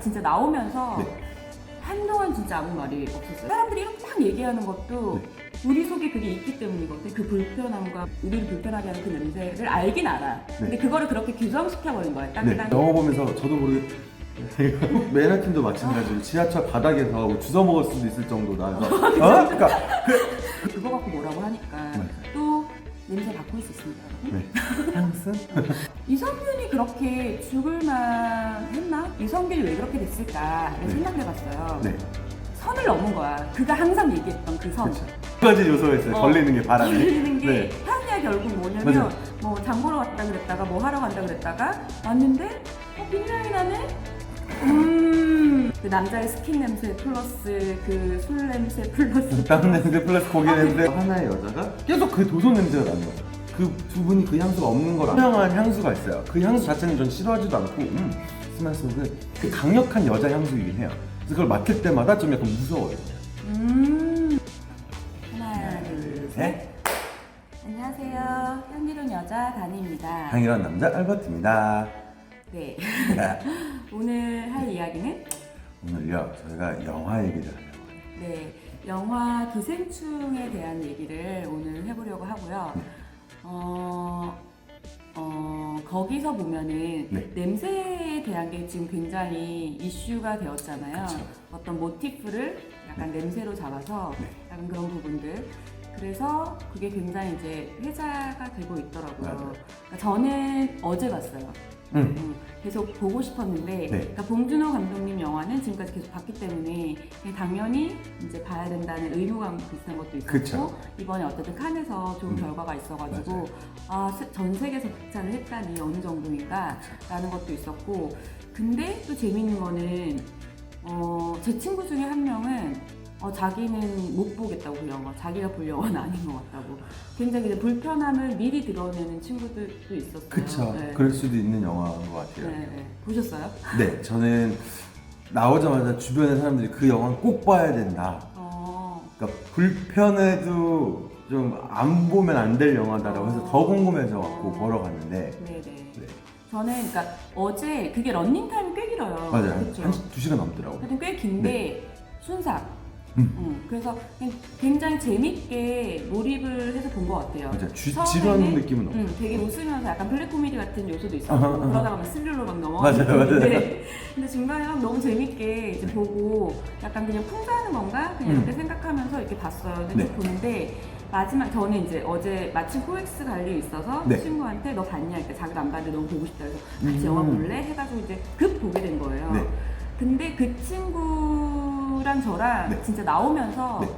진짜 나오면서 네. 한동안 진짜 아무 말이 없었어요. 사람들이 이렇게 막 얘기하는 것도 우리 속에 그게 있기 때문이거든. 그 불편함과 우리를 불편하게 하는 그 냄새를 알긴 알아. 근데 그거를 그렇게 규정시켜버린 거야. 네. 딱딱. 영화 보면서 저도 모르게 맨하튼도 마찬가지로 지하철 바닥에서 뭐 주워 먹을 수도 있을 정도다. 그래서 어? 그러니까 그거 갖고 뭐라고. 또 냄새 바꿀 수 있습니다. 네. 향수? 이성균이 그렇게 죽을만 했나? 이성균이 왜 그렇게 됐을까? 네. 생각을 해봤어요. 네. 선을 넘은 거야. 그가 항상 얘기했던 그 선. 두 가지 요소가 있어요. 어, 걸리는 게 바람이. 걸리는 게 네. 향이야 결국 뭐냐면 맞아요. 뭐 장보러 갔다 그랬다가 뭐 하러 간다 그랬다가 왔는데 어 빈향이 나네. 음. 그 남자의 스킨 냄새 플러스 그 술 냄새 플러스 땀 냄새 플러스 고기 아, 냄새 하나의 여자가 계속 그 도소 냄새가 나는 거죠 그두 분이 그 향수가 없는 거라 투명한 향수가 있어요 그 향수 자체는 전 싫어하지도 않고 음, 스멜 속은 그 강력한 여자 향수이긴 해요 그래서 그걸 맡을 때마다 좀 약간 무서워요 음. 하나 둘 둘, 셋. 셋. 안녕하세요. 향기로운 여자 다니입니다. 향이란 남자 알버트입니다 네. 네. 오늘 할 이야기는 오늘요 저희가 영화 얘기를 하려고 해요 네, 영화 기생충에 대한 얘기를 오늘 해보려고 하고요. 네. 어, 어, 거기서 보면은 네. 냄새에 대한 게 지금 굉장히 이슈가 되었잖아요. 그쵸. 어떤 모티프를 약간 냄새로 잡아서 네. 약간 그런 부분들. 그래서 그게 굉장히 이제 회자가 되고 있더라고요. 맞아요. 그러니까 저는 어제 봤어요. 음. 음, 계속 보고 싶었는데 네. 그러니까 봉준호 감독님 영화는 지금까지 계속 봤기 때문에 당연히 이제 봐야 된다는 의무감 비슷한 것도 있었고 그쵸. 이번에 어쨌든 칸에서 좋은 음. 결과가 있어가지고. 아 전 세계에서 극찬을 했다니 어느 정도인가라는 것도 있었고 근데 또 재밌는 거는 어, 제 친구 중에 한 명은 어, 자기는 못 보겠다고 그 영화 자기가 볼 영화는 아닌 것 같다고 굉장히 이제 불편함을 미리 드러내는 친구들도 있었어요. 그쵸 네. 그럴 수도 있는 영화인 것 같아요 네, 네. 보셨어요? 네 저는 나오자마자 주변의 사람들이 그 영화는 꼭 봐야 된다 어, 그러니까 불편해도 좀 안 보면 안 될 영화다라고 해서 더 궁금해져 갖고 어. 보러 갔는데 네 네. 네. 저는 그러니까 어제 그게 런닝 타임이 꽤 길어요. 맞아요 한, 그쵸? 한 두 시간 넘더라고 요 하여튼 꽤 긴데 순삭. 음. 음, 그래서 굉장히 재밌게 몰입을 해서 본 것 같아요. 맞아요 쥐, 처음에는- 지루한 느낌은 없어요 음, 되게 웃으면서 약간 블랙 코미디 같은 요소도 있었고 아하, 아하. 그러다가 막 스릴로 막 맞아요, 넘어가는데 근데 중간에 막 너무 재밌게 이제 네. 보고 약간 그냥 풍자하는 건가 그냥 음. 이렇게 생각하면서 이렇게 봤어요. 근데 네. 쭉 보는데 마지막 저는 이제 어제 마침 코엑스 갈 일이 있어서 네. 친구한테 너 봤냐? 그러니까 자기도 안 봤는데 너무 보고 싶다 그래서 같이 음. 영화 볼래? 해가지고 이제 급 보게 된 거예요. 네. 근데 그 친구 랑 저랑 네. 진짜 나오면서 네.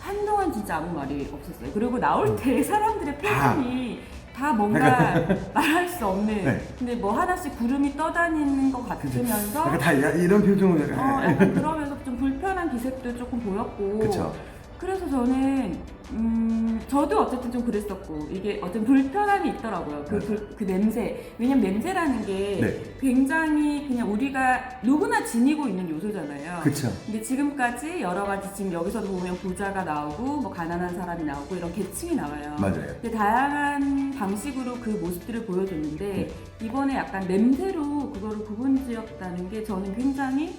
한동안 진짜 아무 말이 없었어요. 그리고 나올 때 사람들의 다. 표정이 다 뭔가 말할 수 없는 네. 근데 뭐 하나씩 구름이 떠다니는 것 같으면서 약간 다 야- 이런 표정을 어, 약간 약간 그러면서 좀 불편한 기색도 조금 보였고 그쵸 그래서 저는 음 저도 어쨌든 좀 그랬었고 이게 어떤 불편함이 있더라고요 그, 네. 불- 그 냄새 왜냐면 냄새라는 게 네. 굉장히 그냥 우리가 누구나 지니고 있는 요소잖아요 그쵸 근데 지금까지 여러 가지 지금 여기서도 보면 부자가 나오고 뭐 가난한 사람이 나오고 이런 계층이 나와요 맞아요 근데 다양한 방식으로 그 모습들을 보여줬는데 네. 이번에 약간 냄새로 그거를 구분지었다는 게 저는 굉장히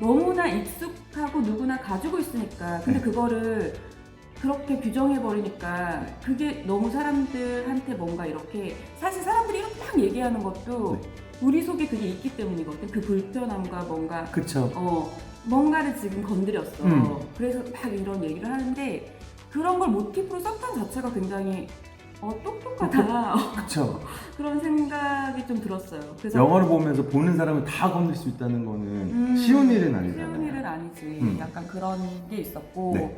너무나 익숙하고 누구나 가지고 있으니까 근데 네. 그거를 그렇게 규정해 버리니까 그게 너무 사람들한테 뭔가 이렇게 사실 사람들이 이렇게 막 얘기하는 것도 네. 우리 속에 그게 있기 때문이거든 그 불편함과 뭔가 그쵸 어 뭔가를 지금 건드렸어. 음. 그래서 막 이런 얘기를 하는데 그런 걸 모티프로 썼던 자체가 굉장히 어 똑똑하다 그쵸 그런 생각이 좀 들었어요. 그래서 영화를 보면서 보는 사람은 다 건들 수 있다는 거는 음, 쉬운 일은 아니잖아요 쉬운 일은 아니지. 음. 약간 그런 게 있었고 네.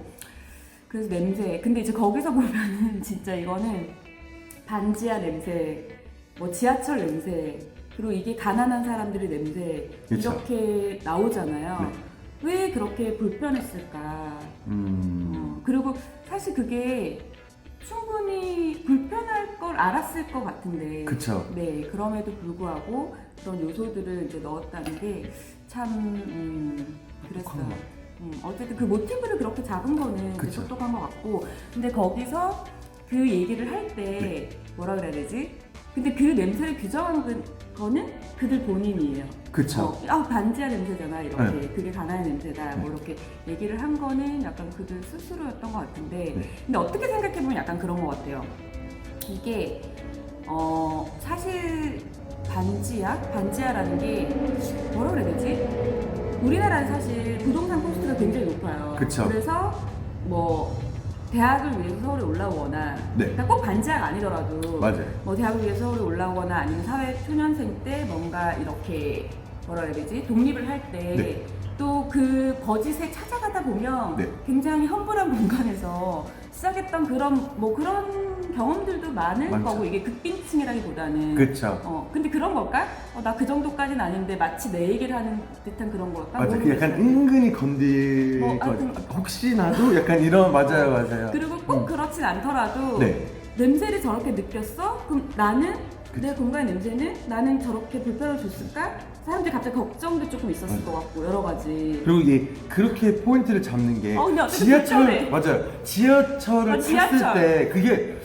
그래서 냄새. 근데 이제 거기서 보면은 진짜 이거는 반지하 냄새, 뭐 지하철 냄새. 그리고 이게 가난한 사람들의 냄새 그쵸. 이렇게 나오잖아요. 네. 왜 그렇게 불편했을까? 음 어, 그리고 사실 그게 충분히 불편할 걸 알았을 것 같은데. 그쵸 네, 그럼에도 불구하고 그런 요소들을 이제 넣었다는 게 참 음, 그랬어요. 것 음, 어쨌든 그 모티브를 그렇게 잡은 거는 이제 그쵸. 똑똑한 것 같고, 근데 거기서 그 얘기를 할때 네. 뭐라 그래야 되지? 근데 그 냄새를 규정한 그- 거는 그들 본인이에요. 그쵸. 어, 아 반지하 냄새잖아 이렇게 네. 그게 가나의 냄새다 뭐 네. 이렇게 얘기를 한 거는 약간 그들 스스로였던 것 같은데 네. 근데 어떻게 생각해 보면 약간 그런 것 같아요 이게 어 사실 반지하 반지하라는 게 뭐라 그래야 되지 우리나라는 사실 부동산 코스트가 굉장히 높아요 그쵸. 그래서 뭐 대학을 위해서 서울에 올라오거나 네. 그러니까 꼭 반지하가 아니더라도 맞아요. 뭐 대학을 위해서 서울에 올라오거나 아니면 사회 초년생 때 뭔가 이렇게 뭐라 해야 되지 독립을 할 때 네. 또 그 버짓에 찾아가다 보면 네. 굉장히 험불한 공간에서 시작했던 그런 뭐 그런 경험들도 많을 많죠. 거고 이게 극빈층이라기보다는 그쵸. 어 근데 그런 걸까? 어, 나 그 정도까지는 아닌데 마치 내 얘기를 하는 듯한 그런 걸까? 맞아. 그 모르겠어요. 약간 은근히 건들 뭐, 거. 하여튼- 혹시나도 약간 이런 맞아요, 맞아요. 그리고 꼭 그렇진 않더라도 네. 냄새를 저렇게 느꼈어? 그럼 나는. 내 공간의 냄새는 나는 저렇게 불편을 줬을까? 사람들이 갑자기 걱정도 조금 있었을. 것 같고 여러 가지. 그리고 이게 그렇게 포인트를 잡는 게 어, 근데 어떻게 지하철 불편해. 맞아요. 지하철을 어, 지하철. 탔을 때 그게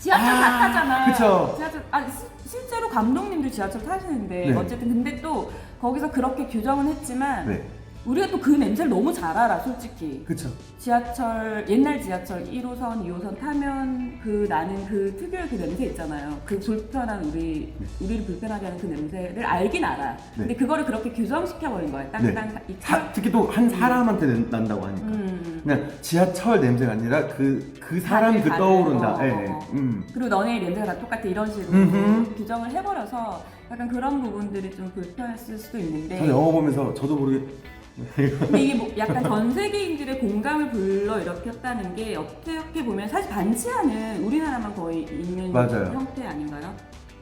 지하철 아, 다 타잖아. 그쵸. 지하철 아 시- 실제로 감독님도 지하철 타시는데 네. 어쨌든 근데 또 거기서 그렇게 규정은 했지만 네. 우리가 또 그 냄새를 너무 잘 알아 솔직히. 그쵸. 지하철 옛날 지하철 1호선, 2호선 타면 그 나는 그 특유의 그 냄새 있잖아요. 그 불편한 우리 우리를 불편하게 하는 그 냄새를 알긴 알아. 근데 그거를 그렇게 규정시켜 버린 거야. 네. 땅땅 이 사- 특히 또 한 사람한테 낸- 난다고 하니까. 음. 그냥 지하철 냄새가 아니라 그, 그 사람 다들, 그 다들, 떠오른다. 어, 예, 어, 예. 어. 음. 그리고 너네 냄새가 다 똑같아 이런 식으로 음흠. 규정을 해버려서 약간 그런 부분들이 좀 불편했을 수도 있는데 저는 영화 보면서 저도 모르게 근데 이게 뭐 약간 전 세계인들의 공감을 불러 일으켰다는 게 어떻게 보면 사실 반지하는 우리나라만 거의 있는 맞아요. 형태 아닌가요?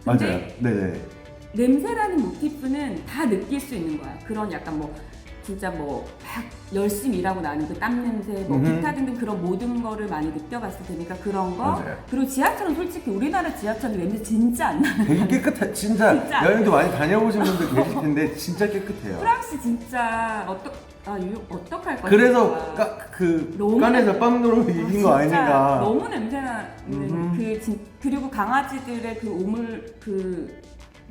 맞아요. 근데 네네. 냄새라는 모티프는 다 느낄 수 있는 거야. 그런 약간 뭐 진짜 뭐 막 열심히 일하고 나는 그 땀 냄새, 뭐 음흠. 기타 등등 그런 모든 거를 많이 느껴봤을 테니까 그런 거. 맞아요. 그리고 지하철은 솔직히 우리나라 지하철은 냄새 진짜 안 나. 되게 깨끗해. 진짜, 진짜. 여행도 많이 다녀보신 분들 계실 텐데 진짜 깨끗해요. 프랑스 진짜 어떡 아 유혹 어떡할 거야. 그래서. 까, 그 너무 깐에서 빵누르고 아, 이긴 거 아닌가. 너무 냄새나는 음흠. 그 진, 그리고 강아지들의 그 오물 그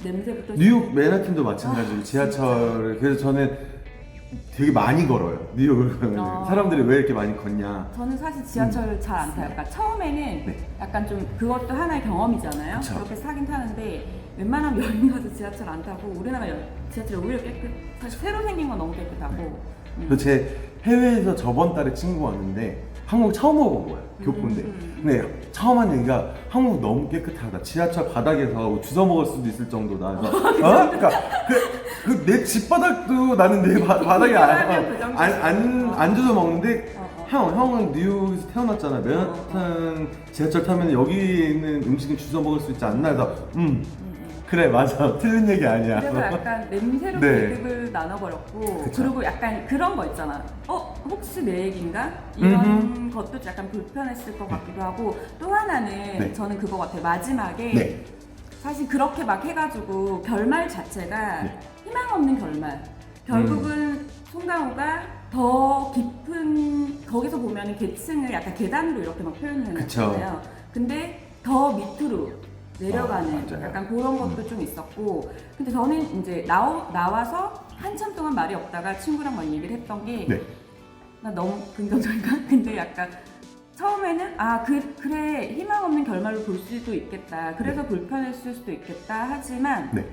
냄새부터 뉴욕 맨하튼도 마찬가지로 아, 지하철을 그래서 저는 되게 많이 걸어요. 뉴욕을 가면 아. 사람들이 왜 이렇게 많이 걷냐. 저는 사실 지하철 잘안 타요. 그러니까 처음에는 네. 약간 좀 그것도 하나의 경험이잖아요. 그쵸. 그렇게 사긴 타는데 웬만하면 여행 가서 지하철 안 타고 우리나라 여, 지하철이 오히려 깨끗. 사실 새로 생긴 건 너무 깨끗하고. 음. 그제 해외에서 저번 달에 친구 왔는데 한국 처음 와본 거예요. 교포인데. 음. 근데 처음 한 얘기가 한국 너무 깨끗하다. 지하철 바닥에서 주워 먹을 수도 있을 정도다. 그래서 어? 그러니까 그 내 집 바닥도 나는 내 바, 바닥에 하면 그 정도. 안안안 주워 먹는데 어, 어. 형 형은 뉴욕에서 태어났잖아. 맨하탄 지하철 타면 여기 있는 음식은 주워 먹을 수 있지 않나? 그래서 음 음, 음. 그래 맞아 틀린 얘기 아니야. 그래서 약간 냄새로 네. 계급을 나눠버렸고 그쵸. 그리고 약간 그런 거 있잖아 어? 혹시 내 얘기인가? 이런 음흠. 것도 약간 불편했을 것 같기도 하고 또 하나는 네. 저는 그거 같아요 마지막에 네. 사실 그렇게 막 해가지고 결말 자체가 네. 희망 없는 결말 결국은 송강호가 더 깊은 거기서 보면은 계층을 약간 계단으로 이렇게 막 표현을 그쵸. 해놨잖아요 근데 더 밑으로 내려가는 아, 맞아요. 약간 그런 것도 좀 있었고 근데 저는 이제 나오, 나와서 한참 동안 말이 없다가 친구랑 막 얘기를 했던 게 네. 나 너무 긍정적인가? 근데 약간 처음에는 아 그, 그래 희망 없는 결말로 볼 수도 있겠다 그래서 불편했을 수도 있겠다 하지만 네.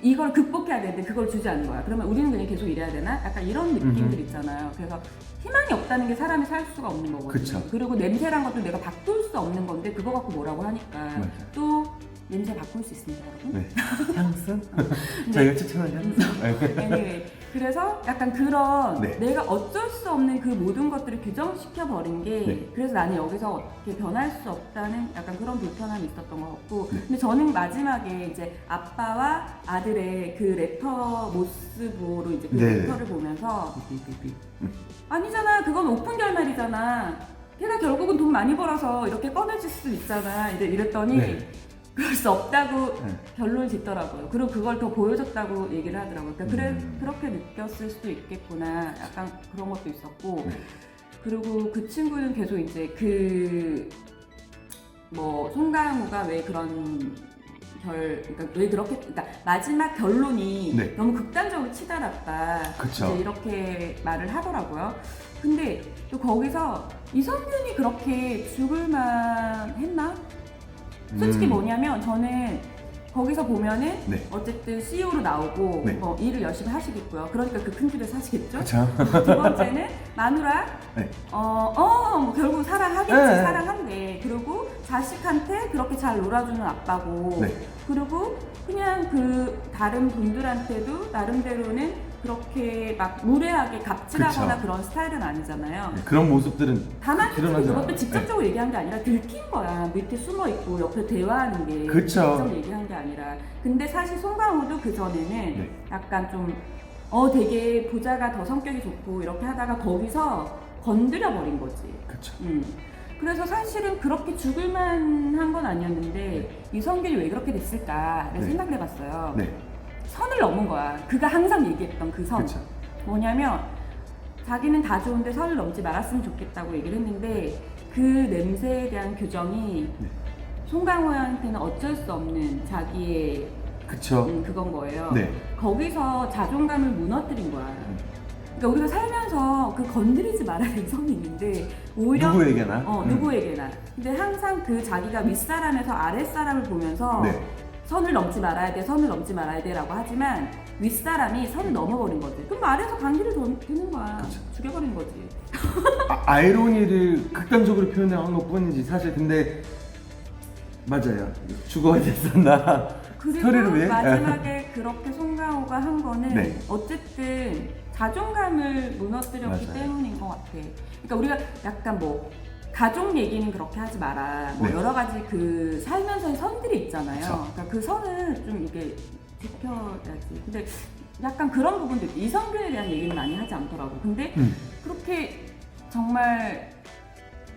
이걸 극복해야 되는데 그걸 주지 않는 거야 그러면 우리는 그냥 계속 이래야 되나? 약간 이런 느낌들 있잖아요 그래서 희망이 없다는 게 사람이 살 수가 없는 거거든요 그쵸. 그리고 냄새란 것도 내가 바꿀 수 없는 건데 그거 갖고 뭐라고 하니까 맞아요. 또 냄새 바꿀 수 있습니다 여러분 네. 향수? 저희가 추천한 향수. 그래서 약간 그런 네. 내가 어쩔 수 없는 그 모든 것들을 규정시켜 버린 게 네. 그래서 나는 여기서 어떻게 변할 수 없다는 약간 그런 불편함이 있었던 것 같고 네. 근데 저는 마지막에 이제 아빠와 아들의 그 레터 모습으로 이제 그 네. 레터를 보면서 아니잖아 그건 오픈 결말이잖아 걔가 결국은 돈 많이 벌어서 이렇게 꺼내줄 수 있잖아 이제 이랬더니 네. 그럴 수 없다고 네. 결론을 짓더라고요. 그리고 그걸 더 보여줬다고 얘기를 하더라고요. 그러니까 그래, 음. 그렇게 느꼈을 수도 있겠구나. 약간 그런 것도 있었고. 네. 그리고 그 친구는 계속 이제 그, 뭐, 송강호가 왜 그런 결, 그러니까 왜 그렇게, 그러니까 마지막 결론이 네. 너무 극단적으로 치달았다. 그쵸. 이제 이렇게 말을 하더라고요. 근데 또 거기서 이성균이 그렇게 죽을 만 했나? 솔직히 음. 뭐냐면 저는 거기서 보면은 네. 어쨌든 CEO로 나오고 네. 뭐 일을 열심히 하시겠고요. 그러니까 그큰 집에 사시겠죠. 그쵸. 두 번째는 마누라 네. 어, 어, 뭐 결국 사랑하겠지, 네. 사랑한대. 그리고 자식한테 그렇게 잘 놀아주는 아빠고, 네. 그리고 그냥 그 다른 분들한테도 나름대로는 그렇게 막 무례하게 갑질하거나 그쵸. 그런 스타일은 아니잖아요. 네, 그런 모습들은 다만 드러나지 그것도 않아요. 직접적으로 얘기한 게 아니라 들킨 거야. 밑에 숨어 있고 옆에 대화하는 게 그쵸. 직접 얘기한 게 아니라. 근데 사실 송강호도 그 전에는 네. 약간 좀 어 되게 부자가 더 성격이 좋고 이렇게 하다가 거기서 건드려 버린 거지. 그쵸. 음. 그래서 사실은 그렇게 죽을 만한 건 아니었는데 이성균이 왜 그렇게 됐을까 를 네. 생각을 해봤어요. 네. 선을 넘은 거야. 그가 항상 얘기했던 그 선. 그쵸. 뭐냐면 자기는 다 좋은데 선을 넘지 말았으면 좋겠다고 얘기를 했는데 그 냄새에 대한 규정이 네. 송강호한테는 어쩔 수 없는 자기의 그쵸. 음, 그건 거예요. 네. 거기서 자존감을 무너뜨린 거야. 그러니까 우리가 살면서 그 건드리지 말아야 될 선이 있는데 오히려 누구에게나. 어 음. 누구에게나. 근데 항상 그 자기가 윗사람에서 아랫사람을 보면서 네. 선을 넘지 말아야 돼, 선을 넘지 말아야 돼라고 하지만 윗사람이 선을 넘어버린 거지. 그럼 아래에서 더 드는 거야. 죽여버린 거지. 아, 아이러니를 극단적으로 표현한 것 뿐이지 사실 근데 맞아요 죽어야 됐었나 그리고 위해? 마지막에 그렇게 송강호가 한 거는 네. 어쨌든 자존감을 무너뜨렸기 맞아요. 때문인 것 같아. 그러니까 우리가 약간 뭐 가족 얘기는 그렇게 하지 마라. 뭐 네. 여러 가지 그 살면서의 선들이 있잖아요. 그쵸. 그러니까 그 선을 좀 이게 지켜야지. 근데 약간 그런 부분도 있고 이성균에 대한 얘기는 많이 하지 않더라고. 근데 음. 그렇게 정말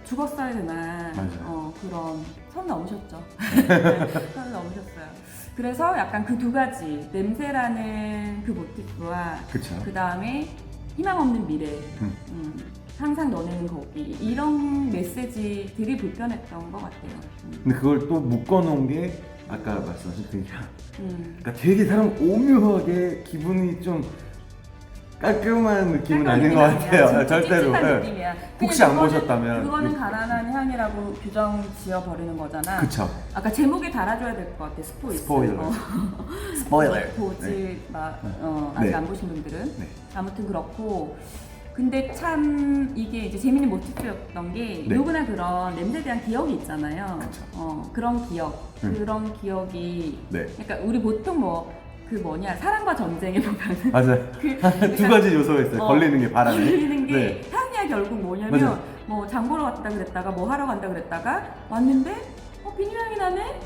죽었어야 되나 맞아요. 어, 그런 선 넘으셨죠. 선 넘으셨어요. 그래서 약간 그 두 가지 냄새라는 그 모티프와 그쵸 그 다음에 희망 없는 미래, 음. 음, 항상 너네는 거기 이런 메시지들이 불편했던 것 같아요. 음. 근데 그걸 또 묶어놓은 게 아까 말씀하신 그 향. 음. 그러니까 되게 사람 오묘하게 기분이 좀 깔끔한 느낌은 아닌 것. 같아요 절대로 네. 혹시 그냥 안 그거는- 보셨다면 그거는 그- 가난한 향이라고 규정 지어 버리는 거잖아. 그쵸 아까 제목에 달아줘야 될 것 같아. 스포일. 스포일러. 어. 스포일러 보지 네. 마. 어, 아직 네. 안 보신 분들은 네. 아무튼 그렇고. 근데 참 이게 이제 재밌는 모티프였던 게 네. 누구나 그런 냄새에 대한 기억이 있잖아요. 그쵸. 어, 그런 기억, 음. 그런 기억이. 네 그러니까 우리 보통 뭐 그 뭐냐 사랑과 전쟁에 보면은 맞아요 그 두 가지 요소가 있어요 어, 걸리는 게 바람에 걸리는 게 네. 향이야 결국 뭐냐면 맞아요. 뭐 장 보러 갔다 그랬다가 뭐 하러 간다 그랬다가 왔는데 어 비닐향이 나네.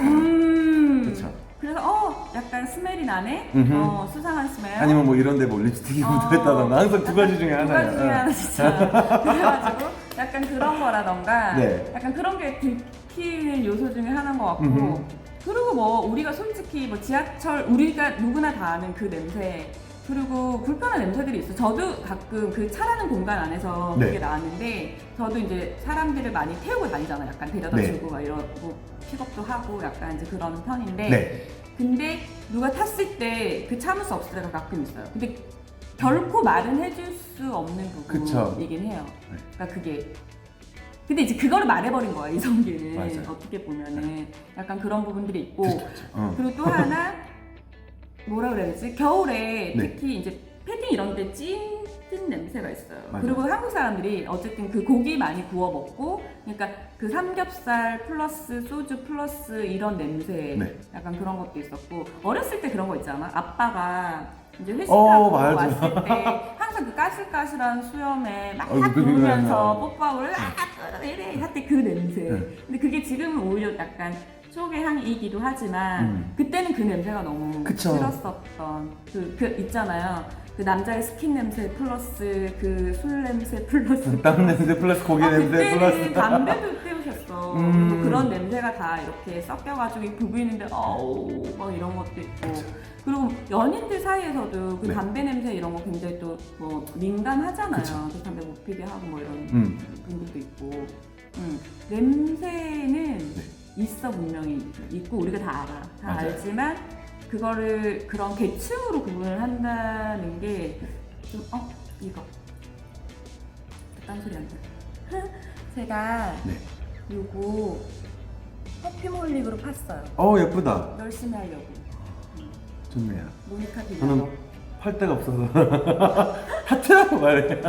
음. 그쵸. 그래서 어 약간 스멜이 나네. 음흠. 어 수상한 스멜. 아니면 뭐 이런 데 뭐 립스틱이 어, 묻어있다던가 항상 두 가지 중에 두 하나예요 가지 중에 하나 진짜. 그래가지고 약간 그런 거라던가 네. 약간 그런 게 들키는 요소 중에 하나인 것 같고 음흠. 그리고 뭐 우리가 솔직히 뭐 지하철 우리가 누구나 다 아는 그 냄새 그리고 불편한 냄새들이 있어. 저도 가끔 그 차라는 공간 안에서 네. 그게 나왔는데 저도 이제 사람들을 많이 태우고 다니잖아요. 약간 데려다 네. 주고 막 이러고 픽업도 하고 약간 이제 그런 편인데 네 근데 누가 탔을 때 그 참을 수 없을 때가 가끔 있어요. 근데 결코 말은 해줄 수 없는 그쵸. 부분이긴 해요. 네. 그러니까 그게 근데 이제 그거를 말해버린 거야 이성기는 맞아요. 어떻게 보면은 약간 그런 부분들이 있고 어. 그리고 또 하나 뭐라 그래야 되지 겨울에 네. 특히 이제 패딩 이런 데찐 찐 냄새가 있어요. 맞아요. 그리고 한국 사람들이 어쨌든 그 고기 많이 구워 먹고, 그러니까 그 삼겹살 플러스 소주 플러스 이런 냄새, 네. 약간 그런 것도 있었고 어렸을 때 그런 거 있잖아. 아빠가 이제 어, 회식하고 맞아. 왔을 때 항상 그 까실까실한 수염에 막 어, 그 부으면서 비비면서. 뽀뽀하고 아 이래 할때 그 냄새. 네. 근데 그게 지금은 오히려 약간 추억의 향이기도 하지만 음. 그때는 그 냄새가 너무 그쵸. 싫었었던 그, 그 있잖아요. 그 남자의 스킨 냄새 플러스 그 술 냄새 플러스 땀 냄새 플러스 고기 아, 냄새 그때는 플러스 담배도 태우셨어. 음. 그리고 그런 냄새가 다 이렇게 섞여가지고 부부 있는데 어우 막 이런 것도 있고. 그리고 연인들 사이에서도 그 네. 담배 냄새 이런 거 굉장히 또 뭐 민감하잖아요. 그쵸. 그 담배 못 피게 하고 뭐 이런 음. 분들도 있고. 음. 냄새는 네. 있어 분명히 있고 우리가 다 알아. 다 맞아요. 알지만 그거를 그런 계층으로 구분을 한다는 게 좀어 이거 딴 소리 안 돼. 제가 네. 요거 퍼퓸홀릭으로 팠어요. 어 예쁘다. 열심히 하려고. 좋네요. 모니카 빌라로. 저는 팔 데가 없어서 하트라고 말해.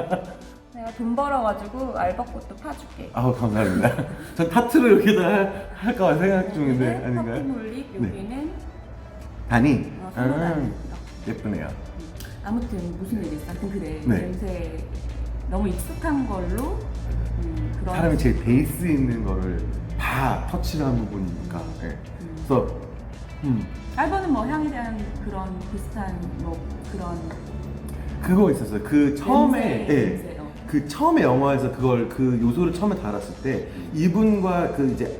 내가 돈 벌어가지고 알바꽃도 파줄게. 아우 감사합니다. 전 타투를 여기다 할- 할까 생각 중인데 여기는 아닌가요? 퍼퓸홀릭, 네. 여기는 다니. 어, 아. 예쁘네요. 아무튼 무슨? 하여튼 그래. 네. 냄새 너무 익숙한 걸로 음, 그런 사람이 제일 베이스 있는 거를 다 터치를 한 부분이니까. 예. 음. 그래서 음, 알바는 뭐 향에 대한 그런 비슷한 뭐 그런 그거 있었어요. 그 처음에 냄새, 예. 냄새, 어. 그 처음에 영화에서 그걸 그 요소를 처음에 달았을 때 이분과 그 이제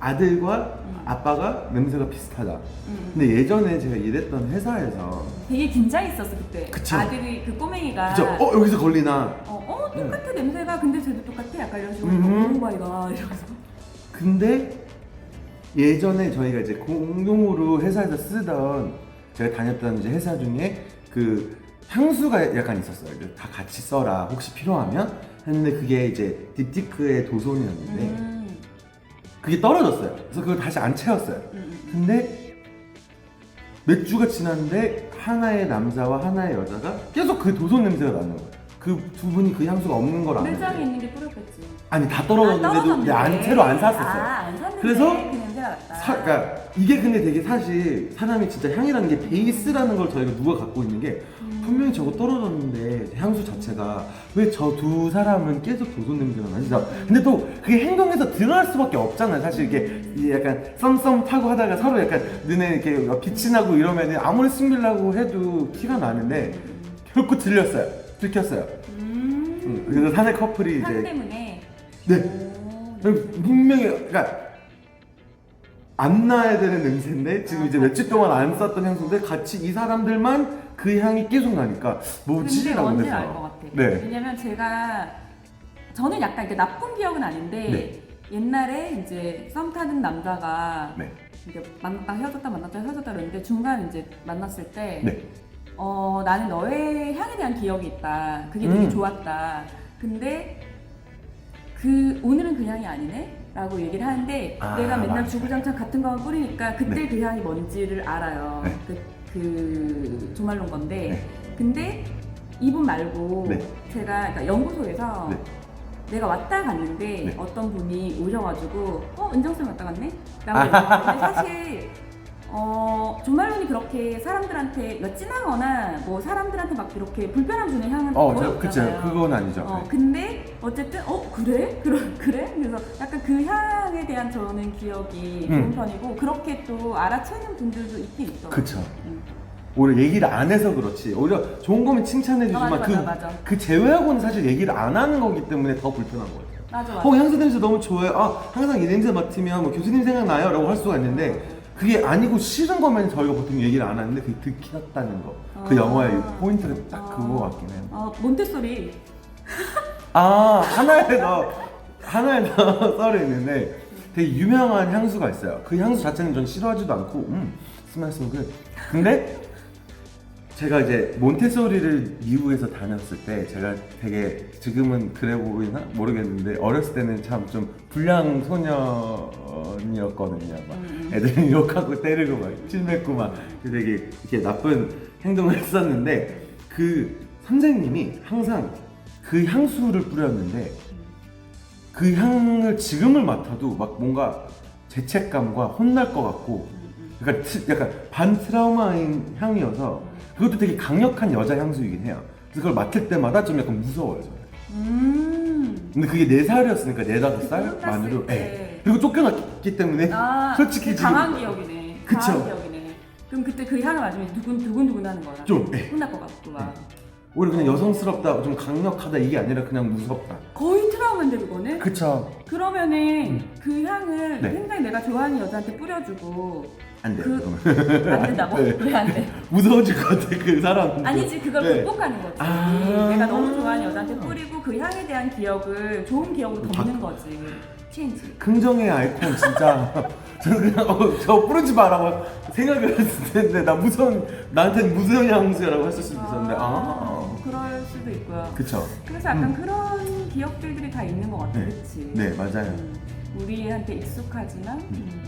아들과 음. 아빠가 냄새가 비슷하다. 음. 근데 예전에 제가 일했던 회사에서 되게 긴장했었어 그때. 그쵸. 아들이 그 꼬맹이가 그죠? 어 여기서 걸리나? 어, 어, 똑같아 냄새가 근데 쟤도 똑같아 약간 이런 식으로 음. 오마이가 이러면서 근데 예전에 저희가 이제 공용으로 회사에서 쓰던 제가 다녔던 이제 회사 중에 그 향수가 약간 있었어요. 이제 다 같이 써라 혹시 필요하면 했는데 그게 이제 딥티크의 도손이었는데 음. 그게 떨어졌어요. 그래서 그걸 다시 안 채웠어요. 음, 음. 근데 몇 주가 지났는데 하나의 남자와 하나의 여자가 계속 그 도손 냄새가 나는 거예요. 그 두 분이 그 향수가 없는 걸 아는데 매장에 있는 게 뿌렸겠지. 아니 다 떨어졌는데도 근데 안 새로 안 샀었어요. 아, 안 샀는데 그래서 났다. 사, 그러니까 이게 근데 되게 사실 사람이 진짜 향이라는 게 베이스라는 걸 저희가 누가 갖고 있는 게 음. 분명히 저거 떨어졌는데 향수 자체가 왜 저 두 사람은 계속 도손 냄새가 나지? 자, 근데 또 그게 행동에서 드러날 수밖에 없잖아요. 사실 이게 이 약간 썸썸 타고 하다가 서로 약간 눈에 이렇게 빛이 나고 이러면 아무리 숨기려고 해도 티가 나는데 결국 들렸어요. 들켰어요. 음. 응, 그래서 사내 커플이 향 이제 때문에. 네 오. 분명히 그러니까 안 나야 되는 냄새인데 지금 이제 며칠 동안 안 썼던 향수인데 같이 이 사람들만 그 향이 계속 나니까 뭐지? 근데 라고 뭔지 해서. 알것 같아. 네. 왜냐면 제가 저는 약간 이렇게 나쁜 기억은 아닌데 네. 옛날에 이제 썸 타는 남자가 네. 이제 만났다 헤어졌다 만났다 헤어졌다 그랬는데 중간에 이제 만났을 때 네. 어, 나는 너의 향에 대한 기억이 있다. 그게 음. 되게 좋았다. 근데 그 오늘은 그 향이 아니네? 라고 얘기를 하는데 아, 내가 맨날 맞아요. 주구장창 같은 거만 뿌리니까 그때 네. 그 향이 뭔지를 알아요. 네. 그, 그 조말론 건데 네. 근데 이분 말고 네. 제가 그러니까 연구소에서 네. 내가 왔다 갔는데 네. 어떤 분이 오셔가지고 어 은정 쌤 왔다 갔네? 라고 얘기했는데 사실 어 조말론이 그렇게 사람들한테 그러니까 진하거나 뭐 사람들한테 막 이렇게 불편함 주는 향은 어, 거의 저, 그쵸. 없잖아요. 그건 아니죠. 어, 네. 근데 어쨌든 어 그래? 그러, 그래? 그래서 약간 그 향에 대한 저는 기억이 음. 좋은 편이고 그렇게 또 알아채는 분들도 있긴 있어. 그쵸. 음. 오히려 얘기를 안 해서 그렇지. 오히려 좋은 거면 칭찬해 아, 주지만 맞아, 그, 맞아, 맞아. 그 제외하고는 사실 얘기를 안 하는 거기 때문에 더 불편한 거예요. 맞아 맞아. 어, 향수 냄새 너무 좋아요. 아, 항상 이 냄새 맡으면 뭐 교수님 생각나요? 라고 할 수가 있는데 그게 아니고 싫은 거면 저희가 보통 얘기를 안 하는데 그게 들켰다는 거. 그 아. 영화의 포인트가 딱 아. 그거 같긴 해요. 어 몬테소리. 아 하나에 더 하나에 더 썰이 있는데 되게 유명한 향수가 있어요. 그 향수 자체는 전 싫어하지도 않고 음 스멜 소 굿. 근데 제가 이제 몬테소리를 미국에서 다녔을 때 제가 되게 지금은 그래 보이나 모르겠는데 어렸을 때는 참 좀 불량 소년이었거든요. 막 음, 음. 애들이 욕하고 때리고 막 칠맺고 막 되게 이렇게 나쁜 행동을 했었는데 그 선생님이 항상 그 향수를 뿌렸는데 그 향을 지금을 맡아도 막 뭔가 죄책감과 혼날 것 같고 약간, 트- 약간 반 트라우마인 향이어서 그것도 되게 강력한 여자 향수이긴 해요. 그래서 그걸 맡을 때마다 좀 약간 무서워요. 저는. 음. 근데 그게 네 살이었으니까 네 다섯 살 쫓겨났을 만으로. 때. 예. 그리고 쫓겨났기 때문에 아, 솔직히 지금 강한 기억이네. 그쵸. 강한 기억이네. 그럼 그때 그 향을 맞으면 두근 두근 두근 하는 거야. 좀, 예. 혼날 것 같고 막. 오히려 그냥 여성스럽다, 좀 강력하다 이게 아니라 그냥 무섭다. 거의 트라우마인데 그거는. 그쵸. 그러면은 음. 그 향을 네. 굉장히 내가 좋아하는 여자한테 뿌려주고 안 돼. 그- 안 된다고? 네. 왜 안 돼? 무서워 질 것 같아 그 사람. 아니지 그걸 네. 극복하는 거지. 아. 내가 너무 좋아하는 여자한테 뿌리고 그 향에 대한 기억을 좋은 기억으로 덮는 거지. 체인지. 긍정의 아이콘 진짜 저는 그냥 어, 저 뿌리지 마라고 생각을 했을 텐데 나 무서운 나한테는 무서운 향수라고 했을 수도 있었는데 아, 그럴 수도 있고요. 그쵸 그래서 약간 그런 기억들이 다 있는 것 같아, 네. 그렇지? 네 맞아요 우리한테 익숙하지만 음.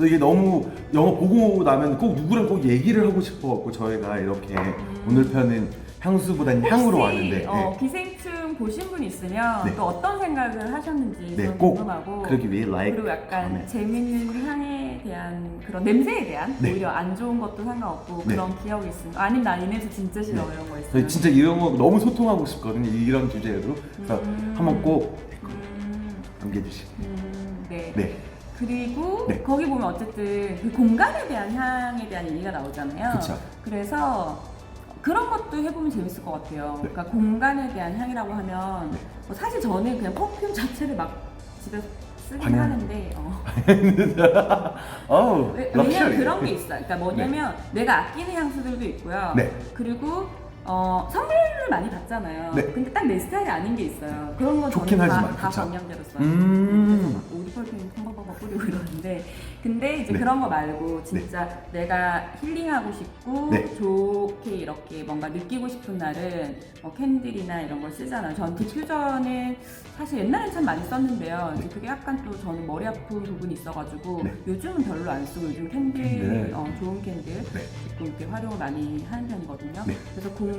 그래서 이게 너무 영화 보고 나면 꼭 누구랑 꼭 얘기를 하고 싶어갖고 저희가 이렇게 오늘 편은 향수보다는 향으로 혹시, 왔는데 어, 네. 기생충 보신 분 있으면 네. 또 어떤 생각을 하셨는지 네, 저는 꼭 궁금하고 그러기 위해 like, 그리고 약간 comment. 재밌는 향에 대한 그런 냄새에 대한 네. 오히려 안 좋은 것도 상관없고 네. 그런 기억이 있으면 아니면 난이 냄새 진짜 싫어 네. 이런 거 있어요. 저희 진짜 이런 거 너무 소통하고 싶거든요 이런 주제로 그래서 음. 한번 꼭 음, 남겨주시고 음, 네. 네 그리고 네. 거기 보면 어쨌든 그 공간에 대한 향에 대한 얘기가 나오잖아요. 그쵸. 그래서 그런 것도 해보면 재밌을 것 같아요. 네. 그러니까 공간에 대한 향이라고 하면 네. 뭐 사실 저는 그냥 퍼퓸 자체를 막 집에서 쓰긴 방향. 하는데 어. 어우 왜- 럭셔리. 왜냐면 그런 게 있어요. 그러니까 뭐냐면 내가 아끼는 향수들도 있고요. 네. 그리고 어, 선물을 많이 받잖아요. 네. 근데 딱 내 스타일이 아닌 게 있어요. 그런 건 좋긴 저는 다, 하지만, 다 그쵸. 방향대로 써요. 음. 그래서 우리 펄핑 펑펑펑펑 뿌리고 이러는데 근데 이제 네. 그런 거 말고 진짜 내가 힐링하고 싶고 네. 좋게 이렇게 뭔가 느끼고 싶은 날은 뭐 캔들이나 이런 걸 쓰잖아요. 전 디퓨저는 사실 옛날엔 참 많이 썼는데요. 이제 그게 약간 또 저는 머리 아픈 부분이 있어가지고 네. 요즘은 별로 안 쓰고 요즘 캔들 캔들. 어, 좋은 캔들 네. 조금 이렇게 활용을 많이 하는 편이거든요. 네. 그래서 공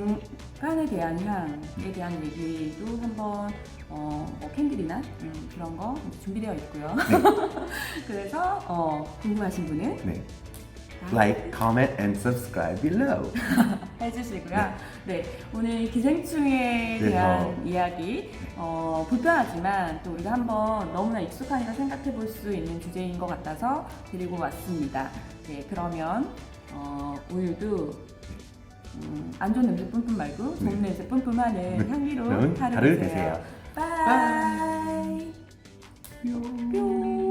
간에 대한 향에 대한 얘기도 한번 어, 뭐 캔들이나 음, 그런 거 준비되어 있고요. 그래서 어, 궁금하신 분은 네. Like, comment, and subscribe below. 해주시고요. 네, 오늘 기생충에 네, 대한 어. 이야기 어, 불편하지만 또 우리가 한번 너무나 익숙하니까 생각해 볼 수 있는 주제인 것 같아서 드리고 왔습니다. 네, 그러면 어, 오늘도 음, 안 좋은 냄새 뿜뿜 말고 좋은 네. 냄새 뿜뿜하는 네. 향기로운 하루 하루 되세요. 되세요. 바이. 뿅. 뿅.